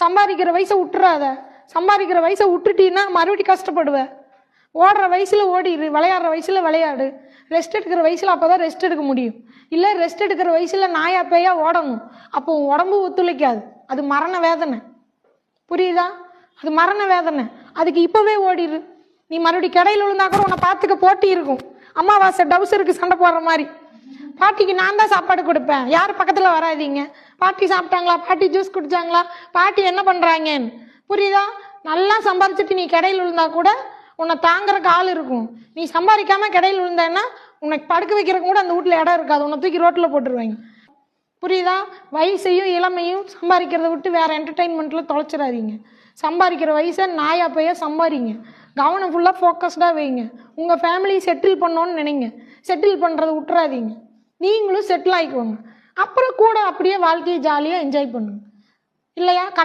சம்பாதிக்கிற வயசை விட்டுறாத. சம்பாதிக்கிற வயசை விட்டுட்டீன்னா மறுபடியும் கஷ்டப்படுவ. ஓடுற வயசில் ஓடிடு விளையாடுற வயசில் விளையாடு. ரெஸ்ட் எடுக்கிற வயசில் அப்போ தான் ரெஸ்ட் எடுக்க முடியும். இல்லை ரெஸ்ட் எடுக்கிற வயசில் நாயா பேயா ஓடணும். அப்போ உடம்பு ஒத்துழைக்காது. அது மரண வேதனை. புரியுதா? அது மரண வேதனை. அதுக்கு இப்போவே ஓடிடு நீ மறுபடியும் கடையில் விழுந்தா கூட உன்னை பார்த்துக்க போட்டி இருக்கும். அமாவாசை டவுசருக்கு சண்டை போடுற மாதிரி. பாட்டிக்கு நான் தான் சாப்பாடு கொடுப்பேன். யார் பக்கத்தில் வராதீங்க? பாட்டி சாப்பிட்டாங்களா? பாட்டி ஜூஸ் குடிச்சாங்களா? பாட்டி என்ன பண்ணுறாங்கன்னு புரியுதா? நல்லா சம்பாரிச்சிட்டு நீ கடையில் விழுந்தா கூட உன்னை தாங்குறக்கு ஆள் இருக்கும். நீ சம்பாதிக்காம கடையில் விழுந்தேன்னா உனக்கு படுக்க வைக்கிறக்கு கூட அந்த வீட்டில் இடம் இருக்காது. உன்னை தூக்கி ரோட்டில் போட்டுருவாங்க. புரியுதா? வயசையும் இளமையும் சம்பாதிக்கிறத விட்டு வேறு என்டர்டெயின்மெண்ட்டில் தொலைச்சிடாதீங்க. சம்பாதிக்கிற வயசை நாயா போயா சம்பாதிங்க. கவனம் ஃபுல்லாக ஃபோக்கஸ்டாக வைங்க. உங்கள் ஃபேமிலி செட்டில் பண்ணோன்னு நினைங்க. செட்டில் பண்ணுறதை விட்டுறாதீங்க. நீங்களும் செட்டில் ஆகிக்கோங்க அப்புறம் கூட அப்படியே வாழ்க்கையை ஜாலியாக என்ஜாய் பண்ணுங்க. இல்லையா? கண்ண